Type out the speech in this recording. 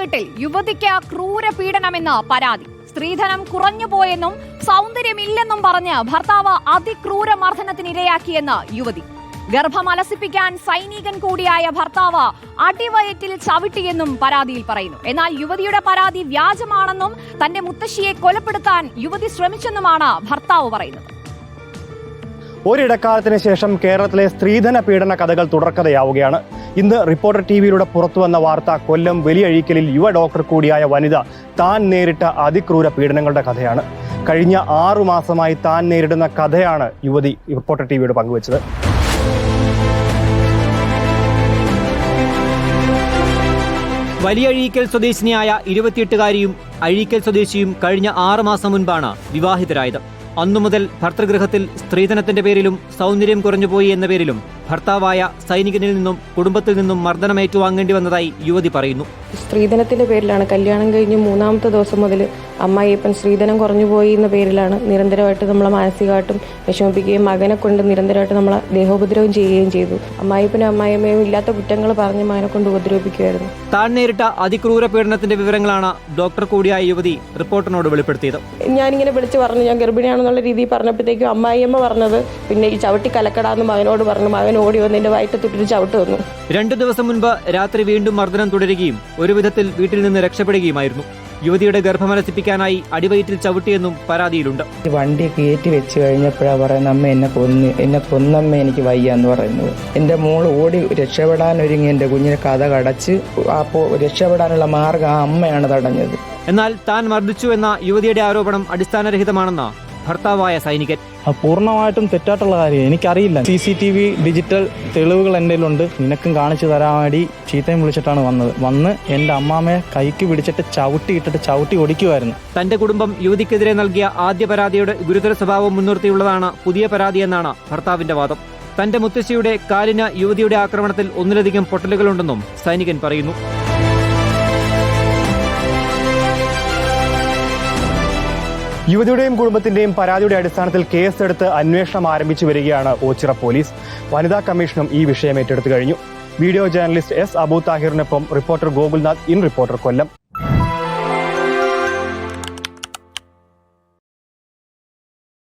വീട്ടിൽ യുവതിക്ക് ക്രൂര പീഡനമെന്ന് പരാതി. സ്ത്രീധനം കുറഞ്ഞുപോയെന്നും സൗന്ദര്യമില്ലെന്നും പറഞ്ഞ് ഭർത്താവ് അതിക്രൂര മർദ്ദനത്തിനിരയാക്കിയെന്ന് യുവതി. ഗർഭം അലസിപ്പിക്കാൻ സൈനികൻ കൂടിയായ ഭർത്താവ് അടിവയറ്റിൽ ചവിട്ടിയെന്നും പരാതിയിൽ പറയുന്നു. എന്നാൽ യുവതിയുടെ പരാതി വ്യാജമാണെന്നും തന്റെ മുത്തശ്ശിയെ കൊലപ്പെടുത്താൻ യുവതി ശ്രമിച്ചെന്നുമാണ് ഭർത്താവ് പറയുന്നത്. ഒരിടക്കാലത്തിന് ശേഷം കേരളത്തിലെ സ്ത്രീധന പീഡന കഥകൾ തുടർക്കഥയാവുകയാണ്. ഇന്ന് റിപ്പോർട്ടർ ടി വിയിലൂടെ പുറത്തുവന്ന വാർത്ത കൊല്ലം വലിയഴീക്കലിൽ യുവ ഡോക്ടർ കൂടിയായ വനിത താൻ നേരിട്ട അതിക്രൂര പീഡനങ്ങളുടെ കഥയാണ്. കഴിഞ്ഞ ആറു മാസമായി താൻ നേരിടുന്ന കഥയാണ് യുവതി റിപ്പോർട്ടർ ടി വിയോട് പങ്കുവച്ചത്. വലിയ അഴീക്കൽ സ്വദേശിനിയായ ഇരുപത്തിയെട്ടുകാരിയും അഴീക്കൽ സ്വദേശിയും കഴിഞ്ഞ ആറ് മാസം മുൻപാണ് വിവാഹിതരായത്. അന്നു മുതൽ ഭർത്തൃഗൃഹത്തിൽ സ്ത്രീധനത്തിന്റെ പേരിലും സൗന്ദര്യം കുറഞ്ഞുപോയി എന്ന പേരിലും ഭർത്താവായ സൈനികനിൽ നിന്നും കുടുംബത്തിൽ നിന്നും മർദ്ദനം ഏറ്റുവാങ്ങേണ്ടി വന്നതായി യുവതി പറയുന്നു സ്ത്രീധനത്തിന്റെ പേരിലാണ് കല്യാണം കഴിഞ്ഞ് മൂന്നാമത്തെ ദിവസം മുതൽ അമ്മായിയപ്പൻ സ്ത്രീധനം കുറഞ്ഞു പോയി എന്ന പേരിലാണ് നിരന്തരമായിട്ട് നമ്മളെ മാനസികമായിട്ടും വിഷമിപ്പിക്കുകയും മകനെ കൊണ്ട് നിരന്തരമായിട്ട് നമ്മളെ ദേഹോപദ്രവം ചെയ്യുകയും ചെയ്തു. അമ്മായിപ്പനും അമ്മായിയമ്മയും ഇല്ലാത്ത കുറ്റങ്ങൾ പറഞ്ഞ് മകനെ കൊണ്ട് ഉപദ്രവിപ്പിക്കുമായിരുന്നു. താൻ നേരിട്ട അതിക്രൂര പീഡനത്തിന്റെ വിവരങ്ങളാണ് ഡോക്ടർ കൂടിയായ യുവതി റിപ്പോർട്ടറിനോട് വെളിപ്പെടുത്തിയത്. ഞാനിങ്ങനെ വിളിച്ച് പറഞ്ഞു ഞാൻ ഗർഭിണിയാണെന്നുള്ള രീതിയിൽ പറഞ്ഞപ്പോഴത്തേക്കും അമ്മായിയമ്മ പറഞ്ഞത് പിന്നെ ഈ ചവിട്ടി കലക്കടാന്ന് മകനോട് പറഞ്ഞു. മകൻ ഓടി വന്ന് എന്റെ വയറ്റത്തൊട്ടിട്ട് ചവിട്ട് വന്നു. രണ്ടു ദിവസം മുൻപ് രാത്രി വീണ്ടും മർദ്ദനം തുടരുകയും ഒരുവിധത്തിൽ വീട്ടിൽ നിന്ന് രക്ഷപ്പെടുകയുമായിരുന്നു. യുവതിയുടെ ഗർഭമനസിപ്പിക്കാനായി അടിവയറ്റിൽ ചവിട്ടിയെന്നും പരാതിയിലുണ്ട്. വണ്ടി കയറ്റി വെച്ച് കഴിഞ്ഞപ്പോഴാണ് പറയുന്നത് അമ്മ എന്നെ കൊന്ന് എന്നെ കൊന്നമ്മ എനിക്ക് വയ്യ എന്ന് പറയുന്നത്. എന്റെ മോൾ ഓടി രക്ഷപ്പെടാൻ ഒരുങ്ങി എന്റെ കുഞ്ഞിനെ കഥ കടച്ച് അപ്പോൾ രക്ഷപ്പെടാനുള്ള മാർഗം ആ അമ്മയാണ് തടഞ്ഞത്. എന്നാൽ താൻ മർദ്ദിച്ചു എന്ന യുവതിയുടെ ആരോപണം അടിസ്ഥാനരഹിതമാണെന്ന് ഭർത്താവായ സൈനികൻ. പൂർണമായിട്ടും തെറ്റായിട്ടുള്ള കാര്യം. എനിക്കറിയില്ല. C C T V digital തെളിവുകൾ എന്റെ ഉണ്ട് നിനക്കും കാണിച്ചു തരാൻ വേണ്ടി ചീത്തയും വിളിച്ചിട്ടാണ് വന്നത്. വന്ന് എന്റെ അമ്മാമ്മയെ കൈക്ക് പിടിച്ചിട്ട് ചവിട്ടി ഇട്ടിട്ട് ചവിട്ടി ഒടിക്കുമായിരുന്നു തന്റെ കുടുംബം യുവതിക്കെതിരെ നൽകിയ ആദ്യ പരാതിയുടെ ഗുരുതര സ്വഭാവം മുൻനിർത്തിയുള്ളതാണ് പുതിയ പരാതിയെന്നാണ് ഭർത്താവിന്റെ വാദം. തന്റെ മുത്തശ്ശിയുടെ കാലിന് യുവതിയുടെ ആക്രമണത്തിൽ ഒന്നിലധികം പൊട്ടലുകളുണ്ടെന്നും സൈനികൻ പറയുന്നു. യുവതിയുടെയും കുടുംബത്തിന്റെയും പരാതിയുടെ അടിസ്ഥാനത്തിൽ കേസെടുത്ത് അന്വേഷണം ആരംഭിച്ചു വരികയാണ് ഓച്ചിറ പോലീസ്. വനിതാ കമ്മീഷനും ഈ വിഷയം ഏറ്റെടുത്തു കഴിഞ്ഞു. Video journalist S Abu താഹിറിനൊപ്പം reporter Gokulnath in reporter Kollam.